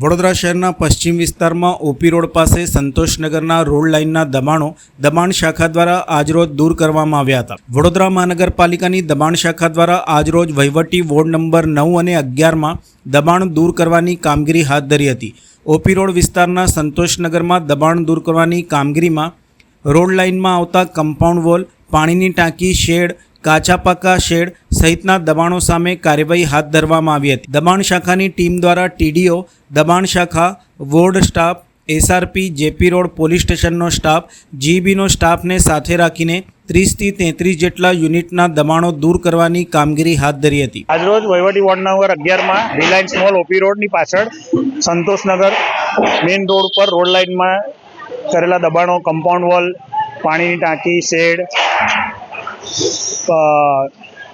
વડોદરા શહેરના પશ્ચિમ વિસ્તારમાં ઓપી રોડ પાસે સંતોષનગરના રોડ લાઇનના દબાણો દબાણ શાખા દ્વારા આજરોજ દૂર કરવામાં આવ્યા હતા. વડોદરા મહાનગરપાલિકાની દબાણ શાખા દ્વારા આજરોજ વહીવટી વોર્ડ નંબર નવ અને અગિયારમાં દબાણ દૂર કરવાની કામગીરી હાથ ધરી હતી. ઓપી રોડ વિસ્તારના સંતોષનગરમાં દબાણ દૂર કરવાની કામગીરીમાં રોડ લાઇનમાં આવતા કમ્પાઉન્ડ વોલ, પાણીની ટાંકી, શેડ કાચા પાકા શેડ સહિતના દબાણો સામે કાર્યવાહી હાથ ધરવામાં આવી હતી. દબાણ શાખાની ટીમ દ્વારા ટીડીઓ, દબાણ શાખા, ward staff, SRP, JP road, police સ્ટેશનનો staff, જીબીનો સ્ટાફને સાથે રાખીને ત્રીસથી તેત્રીસ જેટલા યુનિટના દબાણો દૂર કરવાની કામગીરી હાથ ધરી હતી. આજરોજ વહીવટી વોર્ડ નંબર અગિયારમાં રિલાયન્સ મોલ ઓપી રોડની પાછળ સંતોષનગર મેઇન રોડ પર રોડ લાઇનમાં કરેલા દબાણો, કમ્પાઉન્ડ વોલ, પાણીની ટાંકી, શેડ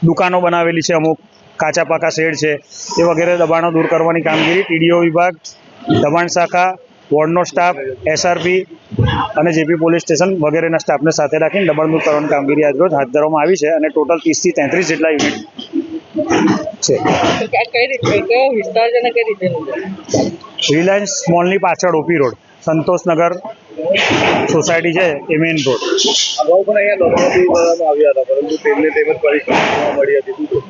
દુકાનો બનાવેલી છે અમુક કાચા પાકા શેડ છે એ વગેરે દબાણો દૂર કરવાની કામગીરી ટીડીઓ વિભાગ દબાણ શાખા વોર્ડનો સ્ટાફ એસઆરપી અને જેપી પોલીસ સ્ટેશન વગેરેના સ્ટાફને સાથે રાખીને દબાણ દૂર કરવાની કામગીરી આજરોજ હાથ ધરવામાં આવી છે અને ટોટલ ત્રીસથી તેત્રીસ જેટલા યુનિટ છે? રિલાયન્સ મોલની પાછળ ઓપી રોડ સંતોષનગર સોસાયટી છે એ મેઇન રોડ અગાઉ પણ અહીંયા કરવામાં આવ્યા હતા પરંતુ તેમને તેમજ પરિસ્થિતિ મળી હતી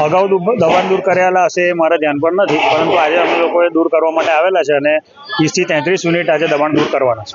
અગાઉ દબાણ દૂર કરેલા હશે એ મારા ધ્યાન પર નથી પરંતુ આજે અમે લોકોએ દૂર કરવા માટે આવેલા છે અને ત્રીસથી તેત્રીસ યુનિટ આજે દબાણ દૂર કરવાના છે.